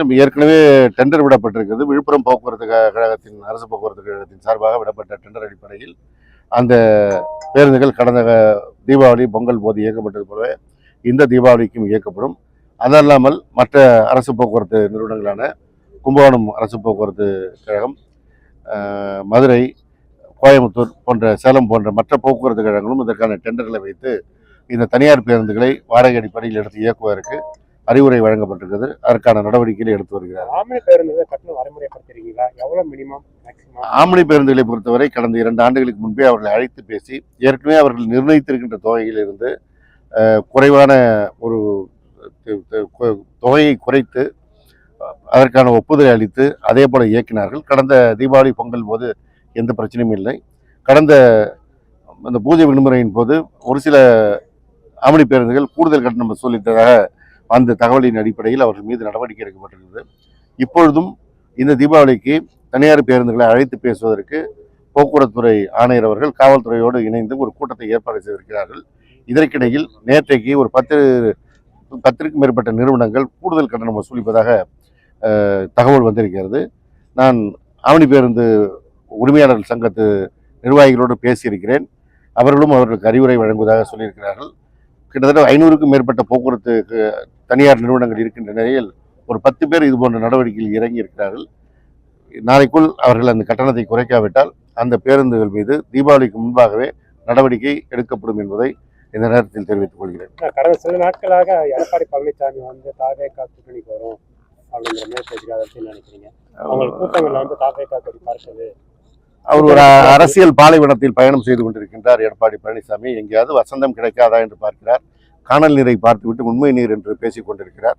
நம்ம ஏற்கனவே டெண்டர் விடப்பட்டிருக்கிறது. விழுப்புரம் போக்குவரத்து கழகத்தின் அரசு போக்குவரத்து கழகத்தின் சார்பாக விடப்பட்ட டெண்டர் அடிப்படையில் அந்த பேருந்துகள் கடந்த தீபாவளி பொங்கல் போது இயக்கப்பட்டது போலவே இந்த தீபாவளிக்கும் இயக்கப்படும். அதல்லாமல் மற்ற அரசு போக்குவரத்து நிறுவனங்களான கும்பகோணம் அரசு போக்குவரத்து கழகம் மதுரை கோயம்புத்தூர் போன்ற சேலம் போன்ற மற்ற போக்குவரத்து கழகங்களும் இதற்கான டெண்டர்களை வைத்து இந்த தனியார் பேருந்துகளை வாடகை அடிப்படையில் எடுத்து இயக்குவதற்கு அறிவுரை வழங்கப்பட்டிருக்கிறது. அதற்கான நடவடிக்கைகளை எடுத்து வருகிறார். ஆம்னி பேருந்து கட்டணம் வரைமுறைப்படுத்திருக்கீங்களா? மினிமம் பேருந்துகளை பொறுத்தவரை கடந்த இரண்டு ஆண்டுகளுக்கு முன்பே அவர்களை அழைத்து பேசி ஏற்கனவே அவர்கள் நிர்ணயித்திருக்கின்ற தொகையிலிருந்து குறைவான ஒரு தொகையை குறைத்து அதற்கான ஒப்புதலை அளித்து அதே போல இயக்கினார்கள். கடந்த தீபாவளி பொங்கல் போது எந்த பிரச்சனையும் இல்லை. கடந்த அந்த பூஜை விடுமுறையின் போது ஒரு சில ஆம்னி பேருந்துகள் கூடுதல் கட்டணம் வசூலித்ததாக அந்த தகவலின் அடிப்படையில் அவர்கள் மீது நடவடிக்கை எடுக்கப்பட்டிருக்கிறது. இப்பொழுதும் இந்த தீபாவளிக்கு தனியார் பேருந்துகளை அழைத்து பேசுவதற்கு போக்குவரத்துறை ஆணையர் அவர்கள் காவல்துறையோடு இணைந்து ஒரு கூட்டத்தை ஏற்பாடு செய்திருக்கிறார்கள். இதற்கிடையில் நேற்றைக்கு ஒரு பத்து பத்திற்கும் மேற்பட்ட நிறுவனங்கள் கூடுதல் கட்டணம் வசூலிப்பதாக தகவல் வந்திருக்கிறது. நான் ஆவணி பேருந்து உரிமையாளர் சங்கத்து நிர்வாகிகளோடு பேசியிருக்கிறேன். அவர்களும் அவர்களுக்கு அறிவுரை வழங்குவதாக சொல்லியிருக்கிறார்கள். கிட்டத்தட்ட ஐநூறுக்கும் மேற்பட்ட போக்குவரத்து தனியார் நிறுவனங்கள் இருக்கின்ற நிலையில் ஒரு பத்து பேர் இது போன்ற நடவடிக்கையில் இறங்கி இருக்கிறார்கள். நாளைக்குள் அவர்கள் அந்த கட்டணத்தை குறைக்காவிட்டால் அந்த பேருந்துகள் மீது தீபாவளிக்கு முன்பாகவே நடவடிக்கை எடுக்கப்படும் என்பதை இந்த நேரத்தில் தெரிவித்துக் கொள்கிறேன். கடந்த சில நாட்களாக எடப்பாடி பழனிசாமி வந்து தாவேகா கூட்டணிக்கு வரும் அப்படிங்கிற மாதிரி நினைக்கிறீங்க? அவங்க கூட்டங்கள்ல வந்து தாவேகா கொடி பார்க்குது அவர் ஒரு அரசியல் பாலைவனத்தில் பயணம் செய்து கொண்டிருக்கின்றார். எடப்பாடி பழனிசாமி எங்கேயாவது வசந்தம் கிடைக்காதா என்று பார்க்கிறார். காணல் நீரை பார்த்துவிட்டு உண்மை நீர் என்று பேசிக் கொண்டிருக்கிறார்.